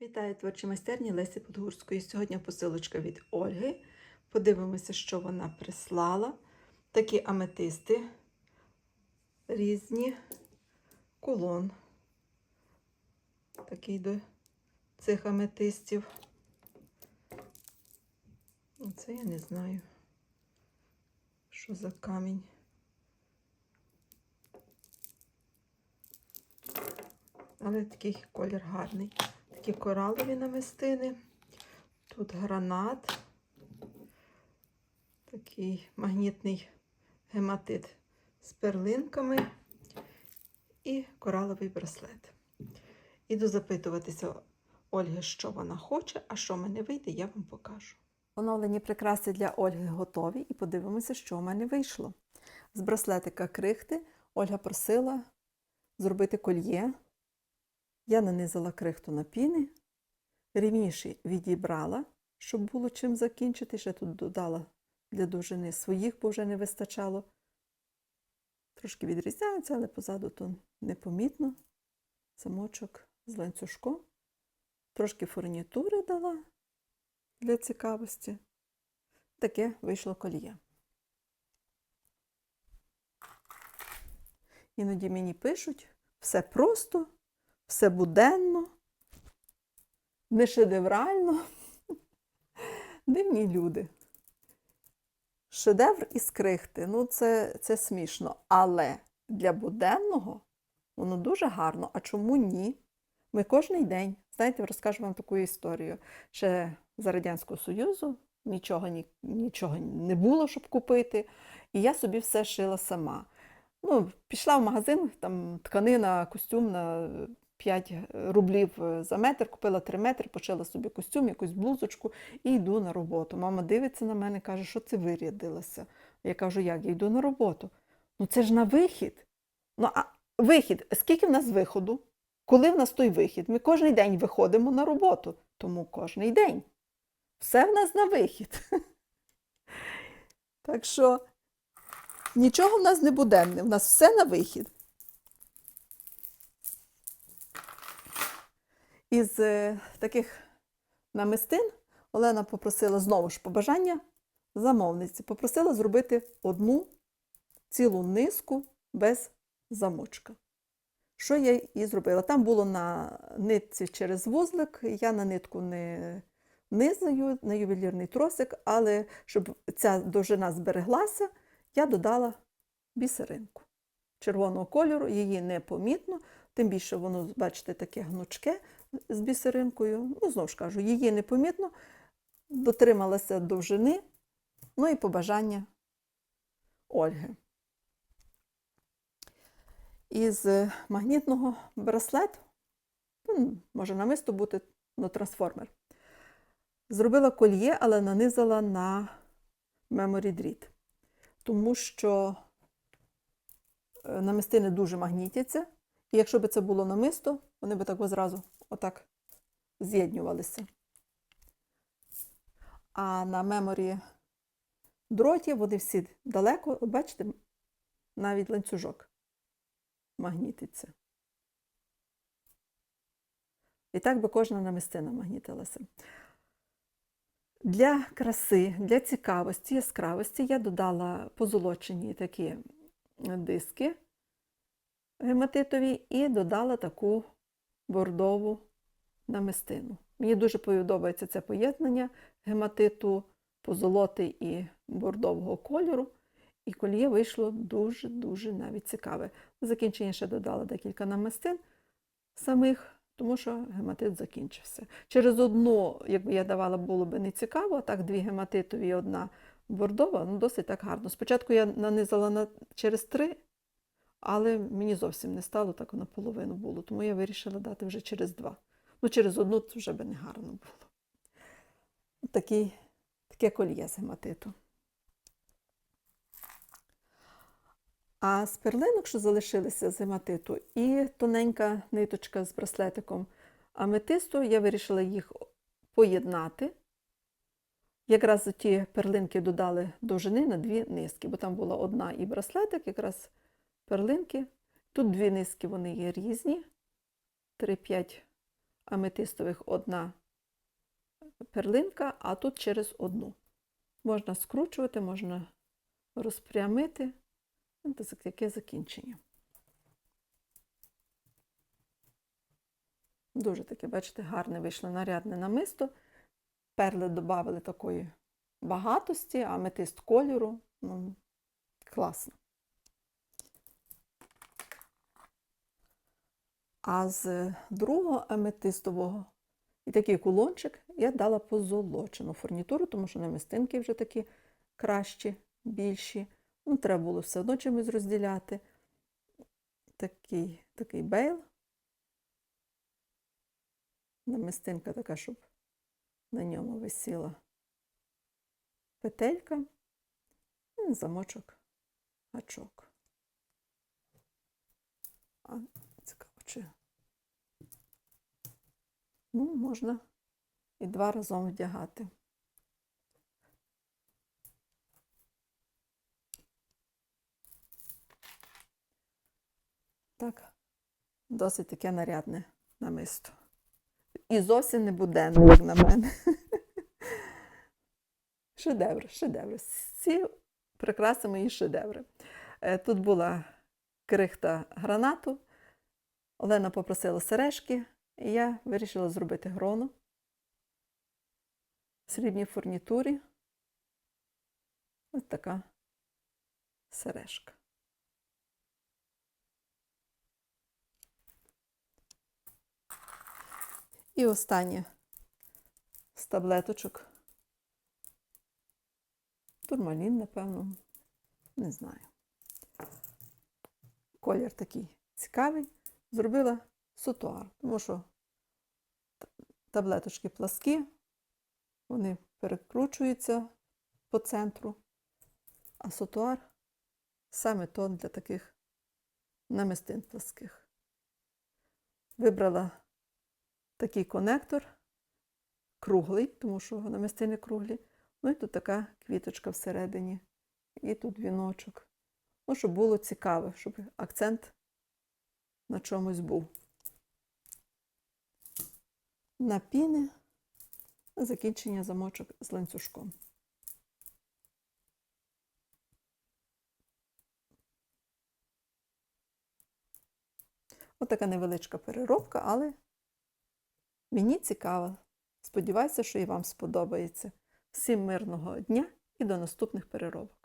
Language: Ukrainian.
Вітаю творчі майстерні Лесі Подгурської. Сьогодні посилочка від Ольги. Подивимося, що вона прислала. Такі аметисти різні, кулон. Такий до цих аметистів. Це я не знаю, що за камінь. Але такий колір гарний. Такі коралові намистини. Тут гранат, такий магнітний гематит з перлинками і кораловий браслет. Іду запитуватися Ольги, що вона хоче, а що в мене вийде, я вам покажу. Оновлені прикраси для Ольги готові і подивимося, що в мене вийшло. З браслетика крихти Ольга просила зробити кольє. Я нанизала крихту на піни, рівніші відібрала, щоб було чим закінчити. Ще тут додала для довжини своїх, бо вже не вистачало. Трошки відрізняються, але позаду то непомітно. Замочок з ланцюжком. Трошки фурнітури дала для цікавості. Таке вийшло коліє. Іноді мені пишуть все просто, все буденно, не шедеврально. Дивні люди. Шедевр із крихти, ну це, це смішно. Але для буденного воно дуже гарно. А чому ні? Ми кожен день, знаєте, розкажу вам таку історію. Ще за Радянського Союзу нічого, ні, нічого не було, щоб купити. І я собі все шила сама. Ну, пішла в магазин, там тканина, костюм на 5 рублів за метр, купила 3 метри, почала собі костюм, якусь блузочку і йду на роботу. Мама дивиться на мене каже, що це вирядилося. Я кажу, як я йду на роботу. Ну це ж на вихід. Ну, а вихід, скільки в нас виходу? Коли в нас той вихід? Ми кожен день виходимо на роботу, тому кожен день. Все в нас на вихід. Так що нічого в нас не буденне, в нас все на вихід. Із е, таких намистин Олена попросила знову ж побажання замовниці. Попросила зробити одну цілу низку без замочка. Що я і зробила? Там було на нитці через вузлик, я на нитку не низаю, на ювелірний тросик, але щоб ця довжина збереглася, я додала бісеринку червоного кольору, її непомітно, тим більше воно, бачите, таке гнучке з бісеринкою. Ну, знову ж кажу, її непомітно, дотрималася довжини, ну і побажання Ольги. Із магнітного браслету, ну, може намисто бути, ну, трансформер. Зробила кольє, але нанизала на меморі дріт, тому що намистини дуже магнітяться, і якщо б це було намисто, вони б так зразу отак з'єднювалися. А на меморі дроті вони всі далеко, бачите, навіть ланцюжок магнітиться. І так би кожна намистина магнітилася. Для краси, для цікавості, яскравості я додала позолочені такі диски гематитові і додала таку бордову намистину. Мені дуже подобається це поєднання гематиту, позолоти і бордового кольору. І кольє вийшло дуже-дуже навіть цікаве. В закінчення ще додала декілька намистин самих, тому що гематит закінчився. Через одну, якби я давала, було б не цікаво, так дві гематитові і одна бордова, ну досить так гарно. Спочатку я нанизала на, через три, але мені зовсім не стало, так наполовину було, тому я вирішила дати вже через два. Ну, через одну це вже би не гарно було. Такий, таке кольє з гематиту. А з перлинок, що залишилися з гематиту, і тоненька ниточка з браслетиком аметисту, я вирішила їх поєднати. Якраз ті перлинки додали довжини на дві низки, бо там була одна і браслетик, якраз перлинки. Тут дві низки вони є різні, 3-5 аметистових одна перлинка, а тут через одну. Можна скручувати, можна розпрямити. Ось таке закінчення. Дуже таке, бачите, гарне вийшло нарядне намисто. Перли додали такої багатості, аметист кольору. Ну, класно. А з другого аметистового і такий кулончик я дала позолочену фурнітуру, тому що намистинки вже такі кращі, більші. Ну, треба було все одно чимось розділяти. Такий, такий бейл. Намистинка така, щоб на ньому висіла петелька і замочок гачок. А, цікаво, чи. Ну, можна і два разом вдягати. Так, досить таке нарядне намисто. І зовсім не буденне, як на мене. Шедевр, шедевр. Всі прикраси мої шедеври. Е, Тут була крихта гранату. Олена попросила сережки, і я вирішила зробити грону в срібній фурнітурі. Ось така сережка. І останнє з таблеточок. Турмалін, напевно, не знаю. Колір такий цікавий. Зробила сутуар, тому що таблеточки пласкі, вони перекручуються по центру, а сутуар саме то для таких намистин пласких. Вибрала такий конектор, круглий, тому що намистини круглі. Ну і тут така квіточка всередині. І тут віночок. Ну, щоб було цікаво, щоб акцент на чомусь був. На піни, закінчення замочок з ланцюжком. Отака невеличка переробка, але мені цікаво. Сподіваюся, що і вам сподобається. Всім мирного дня і до наступних переробок.